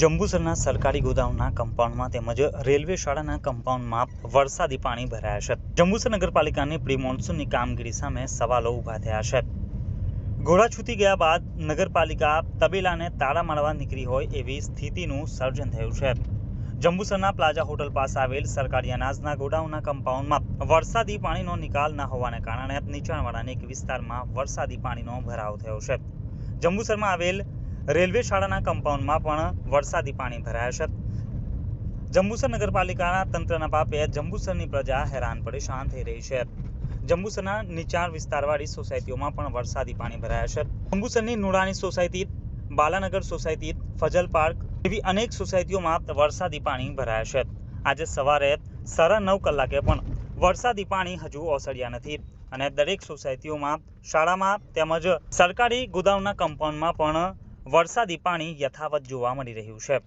જંબુસરના સરકારી ગોદામના કમ્પાઉન્ડમાં તેમજ રેલવે શાળાના કમ્પાઉન્ડમાં વરસાદી પાણી ભરાયા છે. જંબુસર નગરપાલિકાની પ્રી મોન્સૂનની કામગીરી સામે સવાલો ઊભા થયા છે. ઘોડા છૂટી ગયા બાદ નગરપાલિકા તબેલાને તાળા મારવા નીકળી હોય એવી સ્થિતિનું સર્જન થયું છે. જંબુસરના પ્લાઝા હોટલ પાસે આવેલ સરકારી અનાજના ગોડાઉનના કમ્પાઉન્ડમાં વરસાદી પાણીનો નિકાલ ન હોવાને કારણે નીચાણવાળાના એક વિસ્તારમાં વરસાદી પાણીનો ભરાવ થયો છે. જંબુસરમાં આવેલ રેલવે શાળાના કમ્પાઉન્ડમાં પણ વરસાદી પાણી ભરાયા છે. જંબુસર નગરપાલિકાના તંત્રના પાપે જંબુસરની પ્રજા હેરાન પરેશાન થઈ રહી છે. જંબુસરના નીચાણ વિસ્તારવાળી સોસાયટીઓમાં પણ વરસાદી પાણી ભરાયા છે. જંબુસરની નુડાની society, Balanagar society, Fajal park એવી અનેક સોસાયટીઓમાં વરસાદી પાણી ભરાયા છે. આજે સવારે સાડા નવ કલાકે પણ વરસાદી પાણી હજુ ઓસર્યા નથી અને દરેક સોસાયટીઓમાં, શાળામાં તેમજ સરકારી ગોદામના કમ્પાઉન્ડમાં પણ વરસાદી પાણી યથાવત જોવા મળી રહ્યું છે.